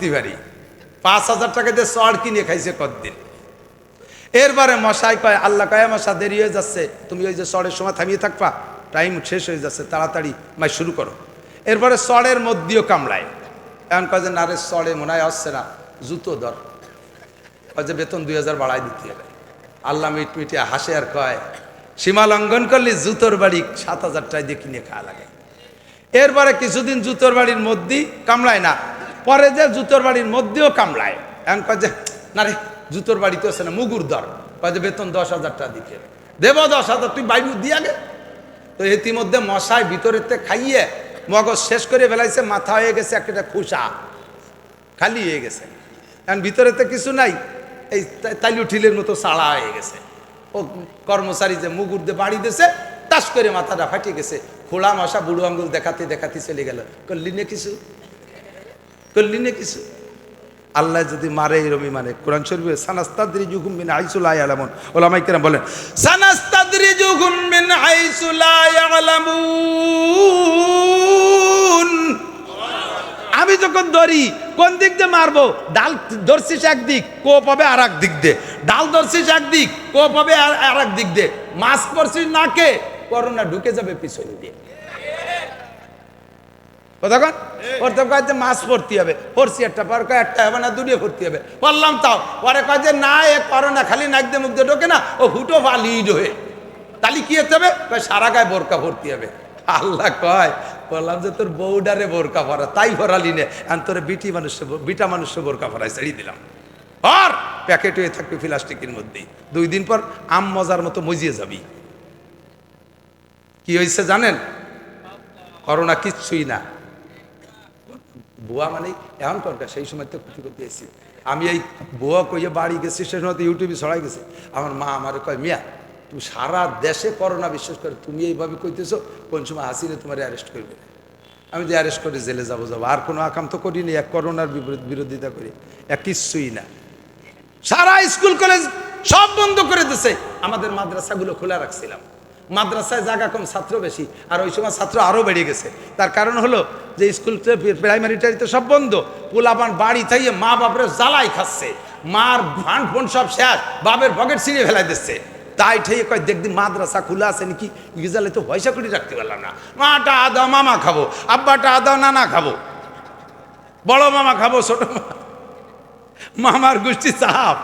পারি পাঁচ হাজার টাকা দিয়ে চড় কিনে খাইছে কতদিন? এরপরে মশাই কয়, আল্লাহ কয় মশা দেরি হয়ে যাচ্ছে। তুমি ওই যে চড়ের সময় থামিয়ে থাকবা। টাইম শেষ হয়ে যাচ্ছে, তাড়াতাড়ি মাই শুরু করো। এরপরে চড়ের মধ্যেও কামড়ায়। এখন কয় যে, না রে, চড়ে মনে হয় আসছে না। জুতো দর কয় যে, বেতন দুই হাজার বাড়াই দিতে হবে। আল্লাহ মিট মিটে হাসে আর কয়, সীমা লঙ্ঘন করলে, জুতোর বাড়ি সাত হাজার টাকা দিয়ে কিনে খাওয়া লাগে। এরপরে কিছুদিন জুতোর বাড়ির মধ্যেই কামড়ায় না। পরে যে জুতোর বাড়ির মধ্যেও কামড়ায়। এখন কয় যে, না রে, জুতোর বাড়িতে আছে না, মুগুর দর। কয় যে, বেতন দশ হাজার টাকা হবে। দেবো দশ হাজার, তুই বাইরে দিয়ে আগে তো ইতিমধ্যে মশাই ভিতরেতে খাইয়ে মগজ শেষ করে ফেলাইছে, মাথা হয়ে গেছে একটা খুশা খালি হয়ে গেছে। এখন ভিতরেতে কিছু নাই, এই তা- তাইলু ঠিলের মতো সাড়া হয়ে গেছে। ও কর্মচারী যে মুগুর দিয়ে বাড়ি দিয়েছে টাস করে মাথাটা ফাটিয়ে গেছে। খোলা মশা বুড়ো আঙ্গুল দেখাতে দেখাতে চলে গেল। করলি নে কিছু। করলি কিছু আল্লাহ যদি মারে এরমি মানে। কোরআন শরীফে সানাস্তাদ্রি জুগুম মিন আইসুল আয় আলামুন ওলামাই কেরাম বলেন সানাস্তাদ্রি জুগুম মিন আইসুল আলামুন আমি যখন ধরি, কোন দিক দিয়ে মারবো? ডাল ধরছিস একদিক কোপ হবে আর এক দিক দিয়ে। ডাল ধরছিস একদিক কোপ হবে আর- আর এক দিক দিয়ে। মাছ পড়ছিস নাকে, করোনা ঢুকে যাবে পিছন দিয়ে। কতক্ষণ? পড়তে কয় যে মাছ পড়তে হবে পড়ছি একটা পর একটা হবে না দুটিয়ে পড়তে হবে। বললাম, তাও। পরে কয় যে না, এ করোনা খালি নাক দিয়ে মুখ দিয়ে ঢোকে না, ও হুটো বা লিড হয়ে। তাহলে কি হতে হবে? সারা গায়ে বোরকা ভর্তি হবে। আল্লাহ কয়, বললাম যে তোর বউডারে বোরকা ভরা তাই ভরালি নে। আর তোর বিটি মানুষ বিটা মানুষ বোরকা ভরাই ছেড়ে দিলাম। আর প্যাকেট হয়ে থাকবে প্লাস্টিকের মধ্যেই। দুই দিন পর আম মজার মতো মজিয়ে যাবি। কি হয়েছে জানেন? করোনা কিচ্ছুই না। বুয়া মানে এমন করকা সেই সময় তো ক্ষতি করতে এসেছি। আমি এই বুয়া কইয়ে বাড়ি গেছি সে সময় তো ইউটিউবে ছড়াই গেছে। আমার মা আমার কয়, মিয়া, তুমি সারা দেশে করোনা বিশ্বাস করে, তুমি এইভাবে কইতেছো, কোন সময় হাসিনে তোমার অ্যারেস্ট করবে? আমি যে অ্যারেস্ট করে জেলে যাব যাব। আর কোনো আকাম তো করিনি, এক করোনার বিরোধিতা করি। এক কিচ্ছুই না। সারা স্কুল, কলেজ সব বন্ধ করে দিছে। আমাদের মাদ্রাসাগুলো খোলা রাখছিলাম। মাদ্রাসায় জায়গা কম, ছাত্র বেশি। আর ওই সময় ছাত্র আরও বেড়ে গেছে। তার কারণ হলো যে স্কুল প্রাইমারি তো সব বন্ধ। পোলাপান বাড়ি থাইয়ে মা বাপরে জ্বালাই খাচ্ছে। মার ফান ফোন সব শেষ। বাপের পকেট ছিঁড়ে ফেলাই দিচ্ছে। তাই ঠেয়ে কয়, দেখদিন মাদ্রাসা খোলা আছে নাকি? ইজালে তো পয়সা করে রাখতে পারলাম না। মাটা আদা, মামা খাব। আব্বাটা আদা, নানা খাব। বড় মামা খাব, ছোট মামা মামার গোষ্ঠী চাপ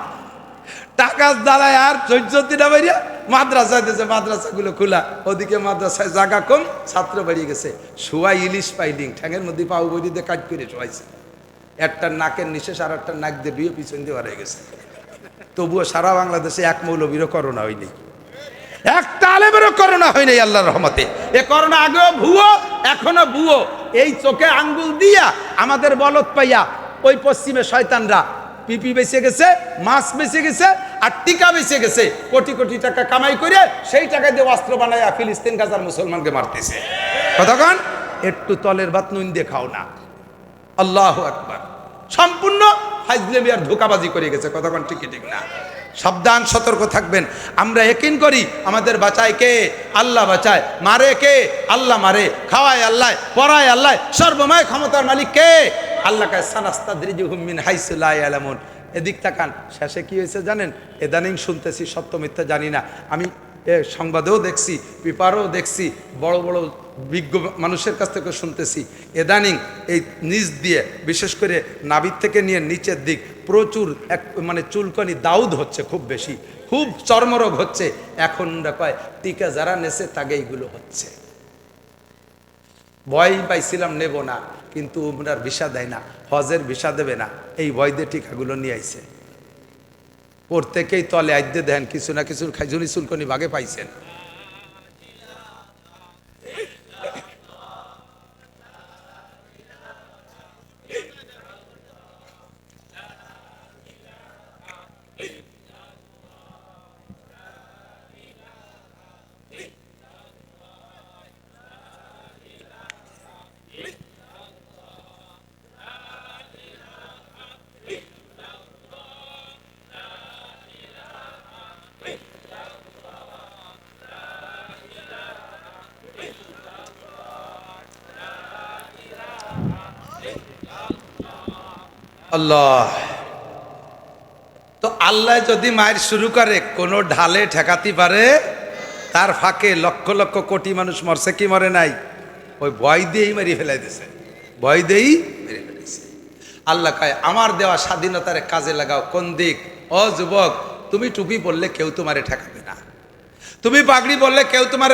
টাকা দাঁড়ায় আর চৈচন্তিটা বেরিয়ে মাদ্রাসায় দিয়েছে, মাদ্রাসাগুলো খোলা। ওদিকে মাদ্রাসায় জায়গা কম, ছাত্র বেরিয়ে গেছে। শুয়াই ইলিশ পাইডিং ঠ্যাঙের মধ্যে পাউ বই দিয়ে কাজ করে শোয়াইছে। একটার নাকের নিশেষ আর একটার নাক দিয়ে বিয়ে পিছন দিয়ে হয়ে গেছে। তবুও সারা বাংলাদেশে এক মৌলবীরও করোনা হয়নি। একটা আলেমেরও করোনা হয়নি আল্লাহর রহমতে। এ করোনা আগেও ভুয়ো এখনও ভুয়ো। এই চোখে আঙ্গুল দিয়া আমাদের বলত পাইয়া, ওই পশ্চিমে শয়তানরা পিপি বেঁচে গেছে, মাছ বেঁচে গেছে আর টিকা বেঁচে গেছে। কোটি কোটি টাকা কামাই করে সেই টাকা দিয়ে অস্ত্র বানাইয়া ফিলিস্তিন গাজার মুসলমানকে মারতেছে। কতক্ষণ একটু তলের ভাত নুন দিয়ে খাও না। আল্লাহ আকবার। সম্পূর্ণ ফাইজলেমি ধোকাবাজি করে গেছে কতক্ষণ ঠিকই ঠিক না। সাবধান, সতর্ক থাকবেন। আমরা একিন করি, আমাদের বাঁচায় কে? আল্লাহ বাঁচায়। মারে কে? আল্লাহ মারে। খাওয়ায় আল্লাহ, পড়ায় আল্লাহ। সর্বময় ক্ষমতার মালিক কে? আল্লাহ কায় সানাস্তাদ্রিজুহুমিন হাইসুল্লাহ আলামুন এদিক তাকান। শেষে কি হয়েছে জানেন? এদানিং শুনতেছি সত্য মিথ্যা জানি না। আমি, এ, সংবাদেও দেখছি, পেপারও দেখছি, বড় বড় বিজ্ঞ মানুষের কাছ থেকে শুনতেছি। এদানিং এই নিচ দিয়ে, বিশেষ করে নাভির থেকে নিয়ে নিচের দিক, প্রচুর এক মানে চুলকানি দাউদ হচ্ছে খুব বেশি। খুব চর্মরোগ হচ্ছে। এখন কয় টিকা যারা নেছে, তাকে এইগুলো হচ্ছে। ভয় পাইছিলাম, নেব না। কিন্তু উমরার ভিসা দেয় না, হজের ভিসা দেবে না। এই ভয় দিয়ে টিকাগুলো নিয়ে আইছে। প্রত্যেকেই তলে আদ্যে দেন, কিছু না কিছু খাইজুনি চুলকনি ভাগে পাইছেন। আল্লাহ। তো আল্লাহ যদি মায়ের শুরু করে, কোনো ঢালে ঠেকাতে পারে, তার ফাঁকে লক্ষ লক্ষ কোটি মানুষ মরছে, কি মরে নাই? ওই ভয় দিয়েই মেরে ফেলাই দিছে ভয় দিয়েই মেরে ফেলেছে আল্লাহ কয়, আমার দেওয়া স্বাধীনতার কাজে লাগাও, কোন দিক? ও যুবক, তুমি টুপি পরলে কেউ তোমারে ঠেকাবে না। তুমি পাগড়ি বললে কেউ তোমার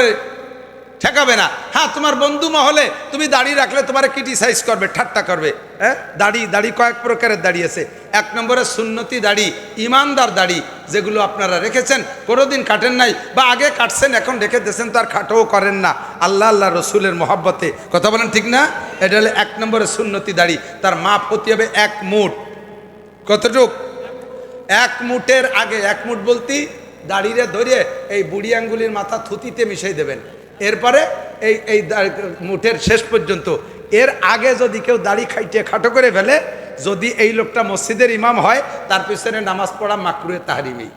ঠেকাবে না। হ্যাঁ তোমার বন্ধু মহলে তুমি দাড়ি রাখলে তোমার ক্রিটিসাইজ করবে, ঠাট্টা করবে। হ্যাঁ? দাড়ি দাড়ি কয়েক প্রকারের দাড়ি আছে। এক নম্বরে সুন্নতি দাড়ি, ইমানদার দাড়ি, যেগুলো আপনারা রেখেছেন, কোনোদিন কাটেন নাই বা আগে কাটছেন, এখন রেখে দিয়েছেন তার খাটোও করেন না। আল্লাহ আল্লাহ রসুলের মহাব্বতে। কথা বলেন ঠিক না? এটা হলে এক নম্বরে সুন্নতি দাড়ি। তার মাপ হতে হবে এক মুঠ। কতটুক? এক মুঠের আগে, এক মুঠ বলতে, দাড়িরে ধরে এই বুড়ি আঙ্গুলির মাথা থুতিতে মিশাই দেবেন। এরপরে এই এই মুঠের শেষ পর্যন্ত। এর আগে যদি কেউ দাড়ি খাইটে, খাটো করে ফেলে, যদি এই লোকটা মসজিদের ইমাম হয়, তার পিছনে নামাজ পড়া মাকরুয়ে তাহারিমেই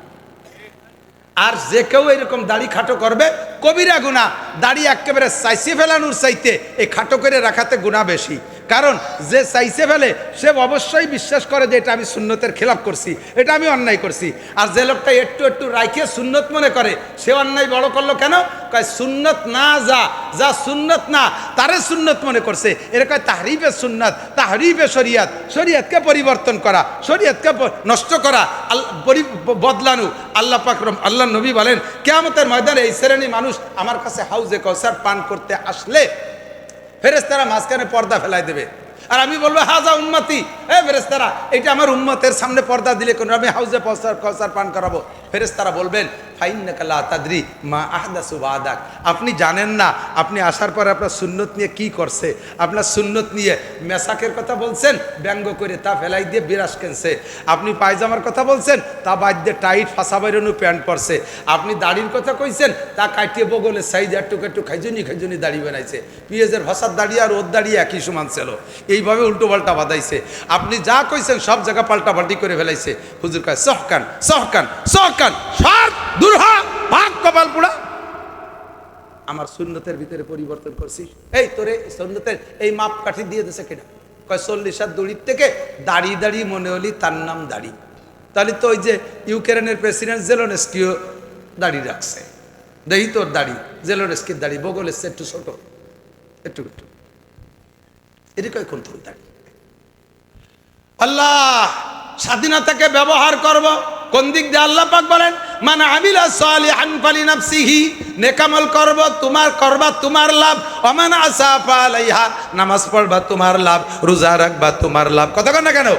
আর যে কেউ এরকম দাড়ি খাটো করবে, কবিরা গুণা দাড়ি একেবারে সাইসি ফেলানোর চাইতে এই খাটো করে রাখাতে গুণা বেশি। কারণ যে চাইছে ফেলে, সে অবশ্যই বিশ্বাস করে যে এটা আমি সুন্নতের খেলাপ করছি, এটা আমি অন্যায় করছি। আর যে লোকটা একটু একটু রাইখে সুন্নত মনে করে, সে অন্যায় বড় করল কেন? কয়, সুন্নত না যা যা সুন্নত না, তারে সুন্নত মনে করছে। এরা কয়, তাহরিফে সুন্নত, তাহরিফে শরিয়াত, শরিয়াতকে পরিবর্তন করা, শরিয়াতকে নষ্ট করা বদলানো। আল্লাহ পাকরম আল্লাহ নবী বলেন, কেয়ামতের ময়দানে এই শ্রেণি মানুষ আমার কাছে হাউজে কৌসার পান করতে আসলে ফেরেস্তারা মাঝখানে পর্দা ফেলাই দেবে। আর আমি বলব, হাজা উন্মতি হ্যাঁ ফেরেস্তারা এটা আমার উন্মতের সামনে পর্দা দিলে কোনো? আমি হাউজে পান করাবো। ফেরেস্তারা বলবেন ফাইন্নাকাল্লা তাদরি মা আহদা সুবাদাক আপনি জানেন না, আপনি আসার পরে আপনার সুন্নত নিয়ে কি করছে? আপনার সুন্নত নিয়ে মেসাকের কথা বলছেন, ব্যঙ্গ করে তা ফেলাই দিয়ে বিরাস কেনছে? আপনি পায়জামার কথা বলছেন, তা বাদ দিয়ে টাইট ফাঁসা বাইরানো প্যান্ট পরছে। আপনি দাড়ির কথা কইছেন, তা কাটিয়ে বগলে সাইজ একটু একটু খাইজনি খাইজনি দাড়ি বানাইছে। পিঁয়াজের ভাষার দাড়ি আর ওর দাড়ি একই সমান ছিল। এইভাবে উল্টো পাল্টা বাদাইছে আপনি যা কইছেন সব জায়গা পাল্টা পাল্টি করে ফেলাইছে। হুজুর কয়, সহকান সহকান সহকান দুর্হা ভাগ কপাল পুরা আমার সুন্নতের ভিতরে পরিবর্তন এই তোরে সুন্নতের এই মাপ কাঠি দিয়ে কয় দড়ির থেকে মনে হলি তার নাম দাড়ি। তাহলে তো ওই যে ইউক্রেনের প্রেসিডেন্ট দাড়ি রাখছে। দেখি তোর দাড়ি দাড়ি বগল এসছে একটু ছোট। একটু একটু। এটি কোন তোর দাড়ি? আল্লাহ, স্বাধীনতাকে ব্যবহার করব। কোন দিক দিয়ে আল্লাহ পাক বলেন? মানে আমিলা সালিহান ফালি নাফসিহি নেকামল করব, তোমার করবা তোমার লাভ। অমান আসাফা আলাইহা, নামাজ পড়বা তোমার লাভ, রোজা রাখবা তোমার লাভ। কথা কন না কেন?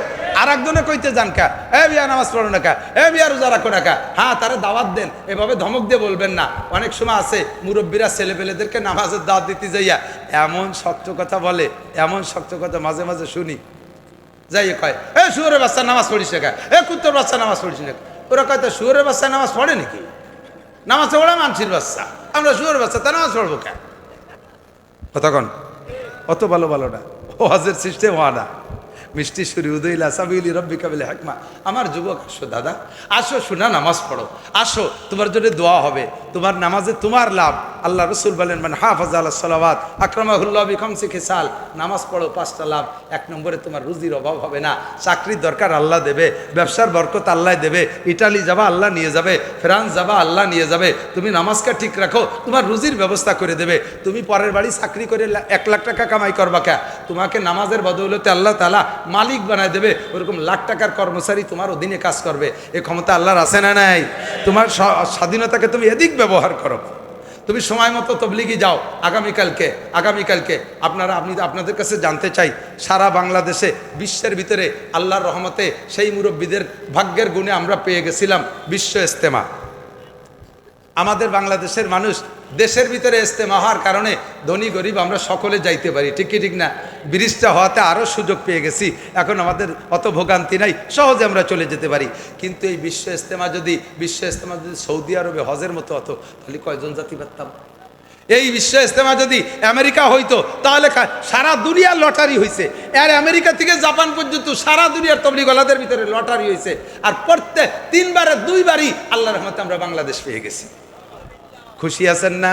আর একজনে কইতে যান কা, এ বিয়া নামাজ পড়ো না কা, এ বিয়া রোজা রাখো না কা। হ্যাঁ তারা দাওয়াত দেন। এভাবে ধমক দিয়ে বলবেন না। অনেক সময় আছে, মুরব্বীরা ছেলেপেলেদেরকে নামাজের দাওয়াত দিতে যাইয়া এমন শক্ত কথা বলে, এমন শক্ত কথা মাঝে মাঝে শুনি। যাই কয়, এ শুয়োরের বাচ্চা, নামাজ পড়িস না এ কুত্তর বাচ্চা, নামাজ পড়িস না ওরা কয়, তো শুয়োরের বাচ্চা নামাজ পড়ে নাকি? নামাজ পড়া মানসির বাচ্চা। আমরা শুয়োরের বাচ্চা, তা নামাজ পড়ব কেন? কতক্ষণ? অত ভালো ভালোটা ও হজের সিস্টেম হওয়া না মিষ্টি সুরি উদয়লা সাবিলি রব্বি কাবিলে হাকমা। আমার যুবক, আসো দাদা, আসো, শোনা নামাজ পড়ো। আসো, তোমার জন্য দোয়া হবে। তোমার নামাজে তোমার লাভ। আল্লাহ রসুল বলেন মানে হাফাজ আল্লাহ সালাবাদ আক্রমাহুল্লাহ বিকম শিখে সাল নামাজ পড়ো, পাঁচটা লাভ। এক নম্বরে তোমার রুজির অভাব হবে না। চাকরির দরকার আল্লাহ দেবে, ব্যবসার বরকত আল্লাহ দেবে, ইটালি যাবা আল্লাহ নিয়ে যাবে, ফ্রান্স যাবা আল্লাহ নিয়ে যাবে। তুমি নামাজকে ঠিক রাখো, তোমার রুজির ব্যবস্থা করে দেবে। তুমি পরের বাড়ি চাকরি করে এক লাখ টাকা কামাই করবা কে? তোমাকে নামাজের বদৌলতে আল্লাহ তালা মালিক বানায় দেবে, ওরকম লাখ টাকার কর্মচারী তোমার অধীনে কাজ করবে। এ ক্ষমতা আল্লাহর আছে না নাই? তোমার স্বাধীনতাকে তুমি এদিক ব্যবহার করো। তুমি সময় মতো তবলিগি যাও, আগামীকালকে আগামীকালকে। আপনারা আপনি আপনাদের কাছে জানতে চাই, সারা বাংলাদেশে, বিশ্বের ভিতরে আল্লাহর রহমতে সেই মুরব্বীদের ভাগ্যের গুণে আমরা পেয়ে গেছিলাম বিশ্ব ইস্তেমা। আমাদের বাংলাদেশের মানুষ দেশের ভিতরে ইস্তেমা হওয়ার কারণে ধনী গরিব আমরা সকলে যাইতে পারি। ঠিক কি, ঠিক না? ব্রিজটা হওয়াতে আরও সুযোগ পেয়ে গেছি। এখন আমাদের অত ভোগান্তি নাই, সহজে আমরা চলে যেতে পারি। কিন্তু এই বিশ্ব ইস্তেমা যদি, বিশ্ব ইস্তেমা যদি সৌদি আরবে হজের মতো হতো, তাহলে কয়জন জাতি পারতাম? এই বিশ্ব ইস্তেমা যদি আমেরিকা হইতো, তাহলে সারা দুনিয়ার লটারি হয়েছে আর আমেরিকা থেকে জাপান পর্যন্ত সারা দুনিয়ার তবলি গলাদের ভিতরে লটারি হয়েছে আর প্রত্যেক তিনবারে দুইবারই আল্লাহ রহমতে আমরা বাংলাদেশ পেয়ে গেছি। খুশি আছেন না?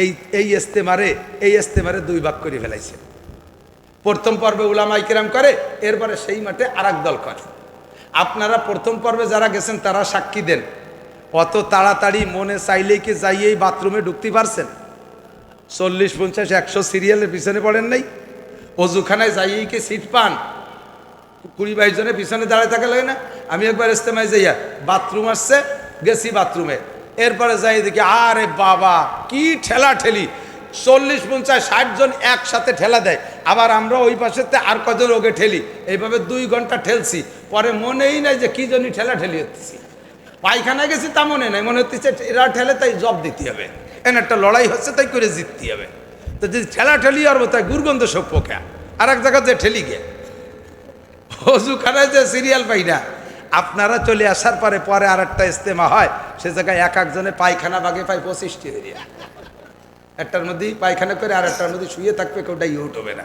এই এই ইস্তেমারে এই ইস্তেমারে দুই ভাগ করে ফেলাইছে। প্রথম পর্বে উলামাই কিরাম করে, এরপরে সেই মাঠে আর দল করে। আপনারা প্রথম পর্বে যারা গেছেন, তারা সাক্ষী দেন। অত তাড়াতাড়ি মনে চাইলেই কি যাইয়েই বাথরুমে ঢুকতে পারছেন? চল্লিশ, পঞ্চাশ, একশো সিরিয়ালের পিছনে পড়েন নাই? অজুখানায় যাইয়েই কি সিট পান? কুড়ি বাইশ জনের পিছনে দাঁড়ায় থাকা লাগে না? আমি একবার ইস্তেমায় যাইয়া, বাথরুম আসছে, গেছি বাথরুমে। এরপরে যাই দেখি, আরে বাবা, কি ঠেলা ঠেলি চল্লিশ, পঞ্চাশ, ষাট জন একসাথে ঠেলা দেয়। আবার আমরা ওই পাশেতে আর কজন ওকে ঠেলি। এইভাবে দুই ঘণ্টা ঠেলছি। পরে মনেই নাই যে কি জন্য ঠেলা ঠেলি হচ্ছে। পায়খানা গেছি তা মনে নাই। মনে হচ্ছে এরা ঠেলে তাই জব দিতে হবে। এন একটা লড়াই হচ্ছে তাই করে জিততে হবে। তো যদি ঠেলা ঠেলি আর তাই দুর্গন্ধ সব পোকা। আর এক জায়গা যে ঠেলি গে। অজুখানায় যে সিরিয়াল পাই না। আপনারা চলে আসার পরে পরে আর একটা ইস্তেমা হয়, সে জায়গায় এক একজনে পায়খানা বাগে পায় পঁচিশটি এরিয়া একটার মধ্যেই পায়খানা করে আর একটার মধ্যে শুয়ে থাকবে কেউটা ইউট হবে না।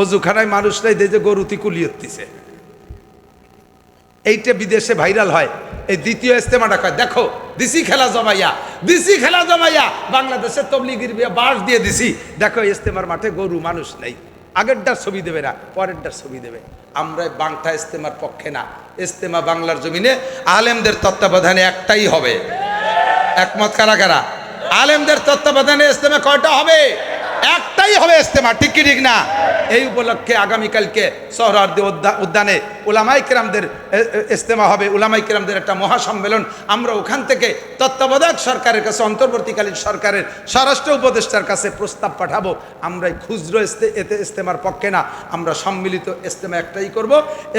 অজুখানায় মানুষরাই দেখে গরুতি কুলিয়ে উঠতেছে এইটা বিদেশে ভাইরাল হয়। এই দ্বিতীয় ইস্তেমাটা কয়, দেখো দিসি খেলা জমাইয়া দিসি খেলা জমাইয়া, বাংলাদেশের তবলিগির বাঁশ দিয়ে দিছি। দেখো ইস্তেমার মাঠে গরু মানুষ নেই। আগেরটার ছবি দেবে না, পরেরটার ছবি দেবে। আমরা বাংলা ইস্তেমার পক্ষে না। ইস্তেমা বাংলার জমিনে আলেমদের তত্ত্বাবধানে একটাই হবে। একমত কারা কারা? আলেমদের তত্ত্বাবধানে ইস্তেমা কয়টা হবে? একটাই হবে ইস্তেমা ঠিক ঠিক না? এই উপলক্ষে আগামীকালকে সোহরার্দি উদ্যানে উলামাই কিরামদের ইস্তেমা হবে। উলামাই কিরামদের একটা মহাসম্মেলন। আমরা ওখান থেকে তত্ত্বাবধায়ক সরকারের কাছে, অন্তর্বর্তীকালীন সরকারের স্বরাষ্ট্র উপদেষ্টার কাছে প্রস্তাব পাঠাবো। আমরা খুচরো এতে ইস্তেমার পক্ষে না, আমরা সম্মিলিত ইস্তেমা একটাই করব।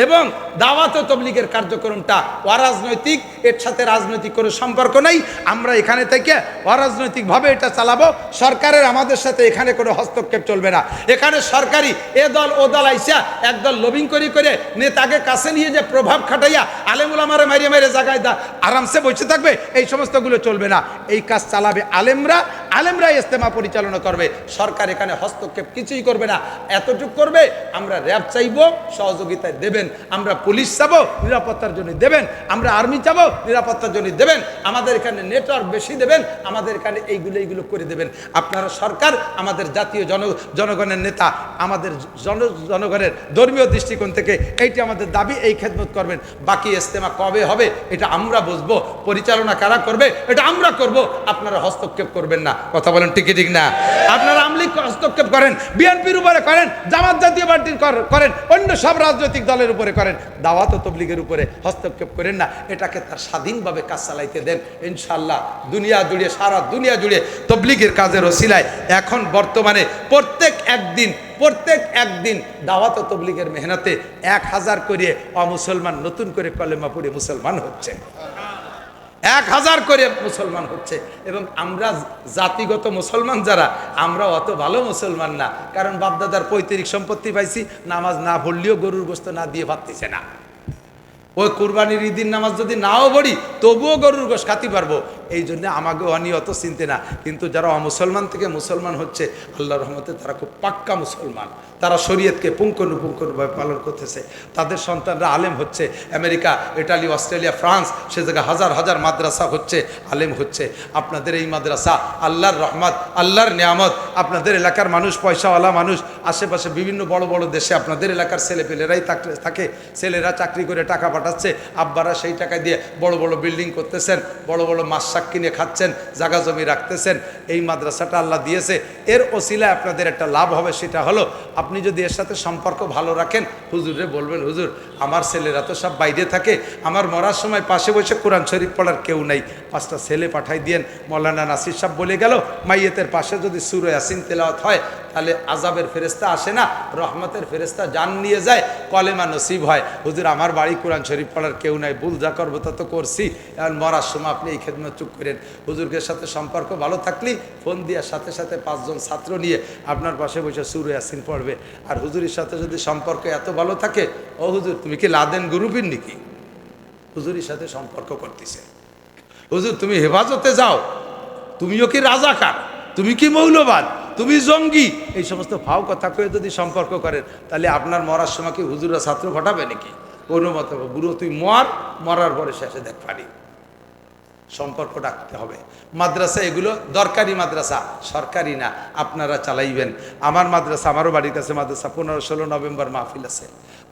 এবং দাওয়াত তবলিগের কার্যক্রমটা অরাজনৈতিক, এর সাথে রাজনৈতিক কোনো সম্পর্ক নাই। আমরা এখানে থেকে অরাজনৈতিকভাবে এটা চালাবো। সরকারের আমাদের সাথে এখানে কোনো হস্তক্ষেপ চলবে না। এখানে সরকারি এ দল, ও দল আইসা একদল লবিং করি করে নেতাকে কাছে নিয়ে যে প্রভাব খাটাইয়া আলেমুল আমারে মারিয়ে মেরে জায়গায় দা আরামসে বসে থাকবে, এই সমস্তগুলো চলবে না। এই কাজ চালাবে আলেমরা আলেমরা ইস্তেমা পরিচালনা করবে। সরকার এখানে হস্তক্ষেপ কিছুই করবে না। এতটুক করবে, আমরা র্যাব চাইব, সহযোগিতায় দেবেন। আমরা পুলিশ চাবো, নিরাপত্তার জন্য দেবেন। আমরা আর্মি চাবো, নিরাপত্তার জন্য দেবেন। আমাদের এখানে নেটওয়ার্ক বেশি দেবেন, আমাদের এখানে এইগুলো এইগুলো করে দেবেন। আপনারা সরকার, আমাদের জাতীয় জন, জনগণের নেতা, আমাদের জন, জনগণের ধর্মীয় দৃষ্টিকোণ থেকে এইটি আমাদের দাবি, এই খেদমত করবেন। বাকি ইস্তেমা কবে হবে, এটা আমরা বুঝব। পরিচালনা কারা করবে, এটা আমরা করব। আপনারা হস্তক্ষেপ করবেন না। কথা বলেন ঠিক ঠিক না? আপনারা আমলিক হস্তক্ষেপ করেন, বিএনপির উপরে করেন, জামাত জাতীয় পার্টির করেন, অন্য সব রাজনৈতিক দলের উপরে করেন। দাওয়াত ও তবলিগের উপরে হস্তক্ষেপ করেন না। এটাকে তার স্বাধীনভাবে কাজ চালাইতে দেন। ইনশাল্লাহ দুনিয়া জুড়ে, সারা দুনিয়া জুড়ে তবলিগের কাজের ওসিলায় এখন বর্তমানে প্রত্যেক একদিন প্রত্যেক একদিন দাওয়াত তবলিগের মেহনতে এক হাজার করে অমুসলমান নতুন করে কলেমা পড়ে মুসলমান হচ্ছে। এক হাজার করে মুসলমান হচ্ছে। এবং আমরা জাতিগত মুসলমান যারা, আমরা অত ভালো মুসলমান না। কারণ বাপদাদার পৈতৃক সম্পত্তি পাইছি, নামাজ না পড়লেও গরুর গোস্ত না দিয়ে ভাবতেছে না। ওই কুরবানির ঈদিন নামাজ যদি নাও পড়ি, তবুও গরুর গোশ খাতি পারব। এই জন্য আমাকে অনি অত চিনতে না। কিন্তু যারা অমুসলমান থেকে মুসলমান হচ্ছে আল্লাহ রহমতে তারা খুব পাক্কা মুসলমান। তারা শরীয়তকে পুঙ্খানুপুঙ্খভাবে পালন করতেছে। তাদের সন্তানরা আলেম হচ্ছে। আমেরিকা, ইটালি, অস্ট্রেলিয়া, ফ্রান্স, সে জায়গায় হাজার হাজার মাদ্রাসা হচ্ছে, আলেম হচ্ছে। আপনাদের এই মাদ্রাসা, আল্লাহর রহমত, আল্লাহর নিয়ামত, আপনাদের এলাকার মানুষ, পয়সাওয়ালা মানুষ, আশেপাশে বিভিন্ন বড় বড় দেশে আপনাদের এলাকার ছেলেপেলেরাই থাকে। ছেলেরা চাকরি করে টাকা পাঠাচ্ছে, আব্বারা সেই টাকা দিয়ে বড় বড় বিল্ডিং করতেছেন, বড় বড় মাছ শাক কিনে খাচ্ছেন, জাগা জমি রাখতেছেন, এই মাদ্রাসাটা আল্লাহ দিয়েছে। এর ওসিলায় আপনাদের একটা লাভ হবে, সেটা হলো আপনি যদি এর সাথে সম্পর্ক ভালো রাখেন, হুজুরে বলবেন, হুজুর, আমার ছেলেরা তো সব বাইরে থাকে, আমার মরার সময় পাশে বসে কোরআন শরীফ পড়ার কেউ নাই। পাঁচটা ছেলে পাঠাই দিয়েন, মৌলানা নাসির সাহেব বলে গেল, মাইয়েতের পাশে যদি সুরে আসিন তেলাওয়াত হয় তাহলে আজাবের ফেরেস্তা আসে না, রহমতের ফেরেস্তা জান নিয়ে যায়, কলেমা নসিব হয়। হুজুর, আমার বাড়ি কোরআন শরীফ পড়ার কেউ নাই, ভুল যা করব তা তো করছি। এখন মরার সময় আপনি এই খেদমত চুপ করেন। হুজুরকের সাথে সম্পর্ক ভালো থাকলেই ফোন দেওয়ার সাথে সাথে পাঁচজন ছাত্র নিয়ে আপনার পাশে বসে সুরে আসিন পড়বে। আর হুজুরের সাথে যদি সম্পর্ক এত ভালো থাকে, ও হুজুর, তুমি কি লাদেন গ্রুপের নাকি? হুজুরের সাথে সম্পর্ক করতেছে। হুজুর, তুমি হেফাজতে যাও। তুমিও কি রাজাকার? তুমি কি মৌলবাদ? তুমি জঙ্গি। এই সমস্ত ফাও কথা কয়ে যদি সম্পর্ক করেন তাহলে আপনার মরার সময় কি হুজুরা ছাত্র ঘটাবে নাকি? কোনো মত বুড়ো, তুই মর, মরার পরে শেষে দেখ পারি সম্পর্ক রাখতে হবে। মাদ্রাসা এগুলো দরকারি মাদ্রাসা, সরকারি না, আপনারা চালাইবেন। আমার মাদ্রাসা, আমারও বাড়ির কাছে মাদ্রাসা, পনেরো ষোলো নভেম্বর মাহফিল আছে।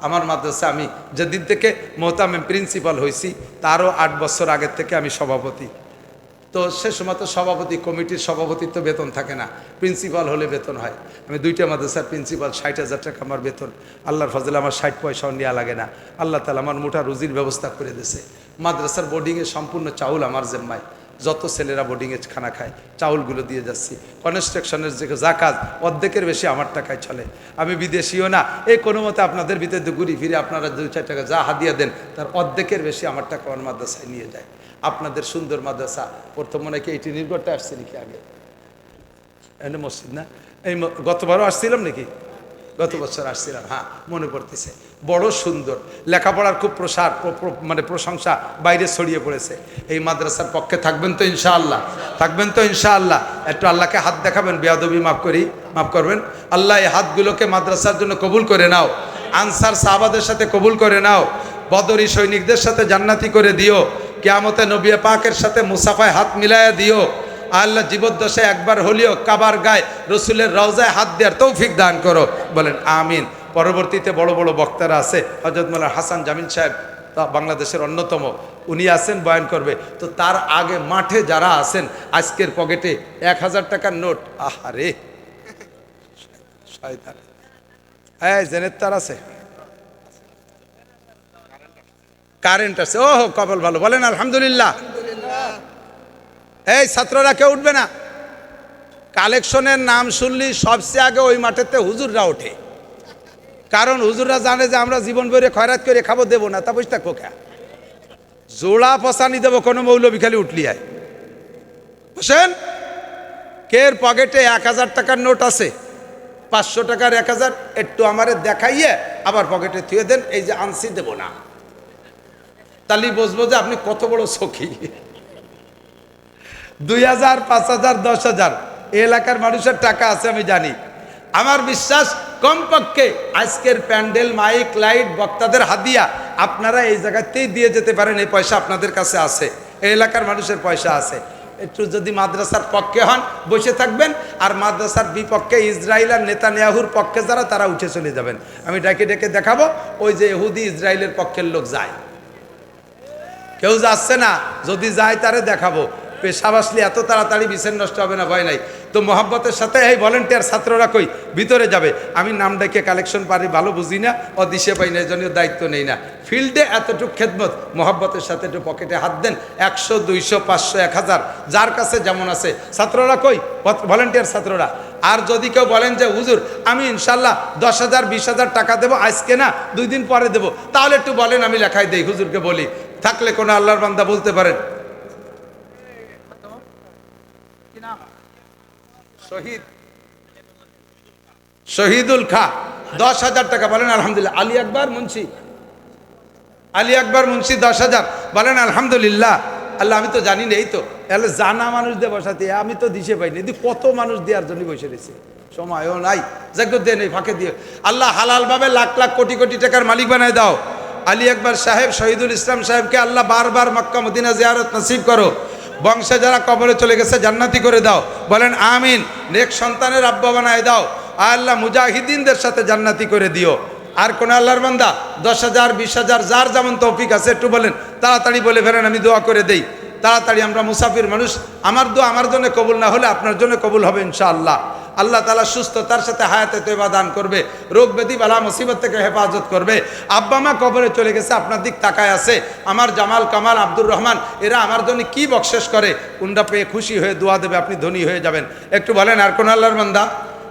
আমার মাদ্রাসা, আমি যেদিন থেকে মোহতামিম প্রিন্সিপাল হয়েছি তারও আট বছর আগের থেকে আমি সভাপতি। তো সে সময় তো সভাপতি, কমিটির সভাপতির তো বেতন থাকে না। প্রিন্সিপাল হলে বেতন হয়। আমি দুইটা মাদ্রাসার প্রিন্সিপাল ষাট হাজার টাকা আমার বেতন। আল্লাহর ফজলে আমার ষাট পয়সাও নেওয়া লাগে না। আল্লাহ তালা আমার মোটা রুজির ব্যবস্থা করে দিছে মাদ্রাসার বোর্ডিংয়ে সম্পূর্ণ চাউল আমার জেম্মায় যত ছেলেরা বোর্ডিংয়ে খানা খায়, চাউলগুলো দিয়ে যাচ্ছি। কনস্ট্রাকশনের যে যা কাজ অর্ধেকের বেশি আমার টাকায় চলে। আমি বিদেশিও না এই কোনো মতে আপনাদের ভিতরে ঘুরি ফিরে আপনারা দু চার টাকা যা হাদিয়া দেন, তার অর্ধেকের বেশি আমার টাকা আমার মাদ্রাসায় নিয়ে যায়। আপনাদের সুন্দর মাদ্রাসা, প্রথম মনে কি এইটি নির্গরটা আসছে নাকি আগে? মসজিদ না? এই গতবারও আসছিলাম নাকি? গত বছর আসছিলাম হ্যাঁ মনে পড়তেছে। বড় সুন্দর। লেখাপড়ার খুব প্রসার, প্র- প্র- মানে প্রশংসা বাইরে ছড়িয়ে পড়েছে। এই মাদ্রাসার পক্ষে থাকবেন তো ইনশাআল্লাহ, থাকবেন তো ইনশাআল্লাহ। একটু আল্লাহকে হাত দেখাবেন, বেয়াদবি মাফ করি, মাফ করবেন। আল্লাহ এই হাতগুলোকে মাদ্রাসার জন্য কবুল করে নাও। আনসার সাহাবাদের সাথে কবুল করে নাও। বদরি সৈনিকদের সাথে জান্নাতি করে দিও। কেয়ামতে নবিয়া পাকের সাথে মুসাফায় হাত মিলাইয়া দিও। আল্লাহ জীবদ্দশায় একবার হলিও কাবার গায়ে রসুলের রওজায় হাত দেওয়ার তৌফিক দান করো। বলেন, আমিন। পরবর্তীতে বড় বড় বক্তারা আছে হজরত মোল্লা হাসান জামিন সাহেব, তা বাংলাদেশের অন্যতম। উনি আছেন, বয়ান করবে। তো তার আগে মাঠে যারা আছেন, আজকের পকেটে এক হাজার টাকার নোট। আহারে! এই জেনের তার আছে। কারেন্ট আছে। ও হো কপাল ভালো। বলেন, আলহামদুলিল্লাহ। এই ছাত্ররা কেউ উঠবে না। কালেকশনের নাম শুনলি সবচেয়ে আগে ওই মাঠেতে হুজুররা ওঠে। কারণ হুজুররা জানে যে আমরা জীবন ভরে খয়রাত করে খাব, দেবো না, তা বুঝতে কোকা জোড়া পসানি দেবো, কোনো মৌলবি খালি উঠলি আয়। বুঝছেন কের পকেটে এক হাজার টাকার নোট আছে? পাঁচশো টাকার এক হাজার, একটু আমারে দেখাইয়ে আবার পকেটে থুয়ে দেন, এই যে আনসি দেবো না। তাহলে বুঝব যে আপনি কত বড় সখী। দুই হাজার, পাঁচ হাজার, দশ হাজার। এলাকার মানুষের টাকা আছে, আমি জানি। আমার বিশ্বাস, কমপক্ষে আজকের প্যান্ডেল, মাইক, লাইট, বক্তাদের হাদিয়া আপনারা এই জায়গাতেই দিয়ে যেতে পারেন, এই পয়সা আপনাদের কাছে আছে। এই এলাকার মানুষের পয়সা আছে। একটু যদি মাদ্রাসার পক্ষে হন, বসে থাকবেন, আর মাদ্রাসার বিপক্ষে ইসরায়েল আর নেতানিয়াহুর পক্ষে যারা, তারা উঠে চলে যাবেন। আমি ডেকে ডেকে দেখাবো, ওই যে ইহুদি ইসরায়েলের পক্ষের লোক যায়। কেউ যাচ্ছে না, যদি যায় তারে দেখাবো। পেশাব আসলে এত তাড়াতাড়ি বিছেন নষ্ট হবে না, ভয় নাই। তো মোহাব্বতের সাথে এই ভলেন্টিয়ার ছাত্ররা কই? ভিতরে যাবে। আমি নাম ডেকে কালেকশন পারি, ভালো বুঝি না ও দিশে পাই না এজন্য দায়িত্ব নেই না। ফিল্ডে এতটুকু খেদমত, মোহাব্বতের সাথে একটু পকেটে হাত দেন, একশো, দুইশো, পাঁচশো, এক হাজার, যার কাছে যেমন আছে। ছাত্ররা কই? ভলেন্টিয়ার ছাত্ররা। আর যদি কেউ বলেন যে, হুজুর, আমি ইনশাল্লাহ দশ হাজার, বিশ হাজার টাকা দেবো, আজকে না, দুই দিন পরে দেবো। তাহলে একটু বলেন, আমি লেখাই দেই, হুজুরকে বলি। থাকলে কোনো আল্লাহর বান্দা বলতে পারেন। শহীদ। শহীদুল খা, দশ হাজার টাকা বলেন আলহামদুলিল্লাহ। আলী আকবর মুন্সি। আলী আকবর মুন্সি দশ হাজার। বলেন আলহামদুলিল্লাহ। আল্লাহ, আমি তো জানি নেই তো। তাহলে জানা মানুষ দিয়ে বসাতে, আমি তো দিশে পাইনি। কিন্তু কত মানুষ দেওয়ার জন্য বসে রয়েছে। সময়ও নাই। যাকে দেন এই ফাঁকে দিয়ে। আল্লাহ হালালভাবে লাখ লাখ কোটি কোটি টাকার মালিক বানায় দাও। আলী আকবর সাহেব, শহীদুল ইসলাম সাহেবকে আল্লাহ বারবার মক্কা মদিনা জিয়ারত নসিব করো। বংশে যারা কবরে চলে গেছে, জান্নাতি করে দাও। বলেন, আমিন। নেক সন্তানের আব্বা বানায় দাও। আল্লাহ মুজাহিদিনদের সাথে জান্নাতি করে দিও। আর কোন আল্লাহর বান্দা, দশ হাজার, বিশ হাজার, যার যেমন তৌফিক আছে, একটু বলেন, তাড়াতাড়ি বলে ফেলেন, আমি দোয়া করে দেই। তাড়াতাড়ি আমরা মুসাফির মানুষ, আমার দোয়া আমার জন্য কবুল না হলে আপনার জন্য কবুল হবে ইনশাআল্লাহ। আল্লাহ তালা সুস্থ, তার সাথে হায়াতে তৈবা দান করবে, রোগ ব্যাধি, বালা মুসিবত থেকে হেফাজত করবে। আব্বা মা কবরে চলে গেছে, আপনার দিক তাকায় আছে, আমার জামাল কামাল আব্দুর রহমান, এরা আমার জন্য কি বকশেষ করে? কোনটা পেয়ে খুশি হয়ে দোয়া দেবে, আপনি ধনী হয়ে যাবেন। একটু বলেন, আর কোন আল্লাহর বান্দা?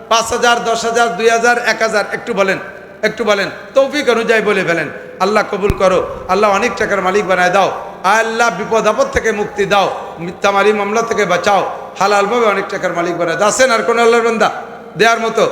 পাঁচ হাজার, দশ হাজার, দুই হাজার, এক হাজার, একটু বলেন একটু বলেন, তৌফিক অনুযায়ী বলে ফেলেন, আল্লাহ কবুল করো, আল্লাহ অনেক টাকার মালিক বানায় দাও, আল্লাহ বিপদ আপদ থেকে মুক্তি দাও। মিথ্যামারি মামলা থেকে বাঁচাও। হালালভাবে অনেক টাকার মালিক বানায়। দাসেন আর কোন আল্লাহর বান্দা? দেওয়ার মতো।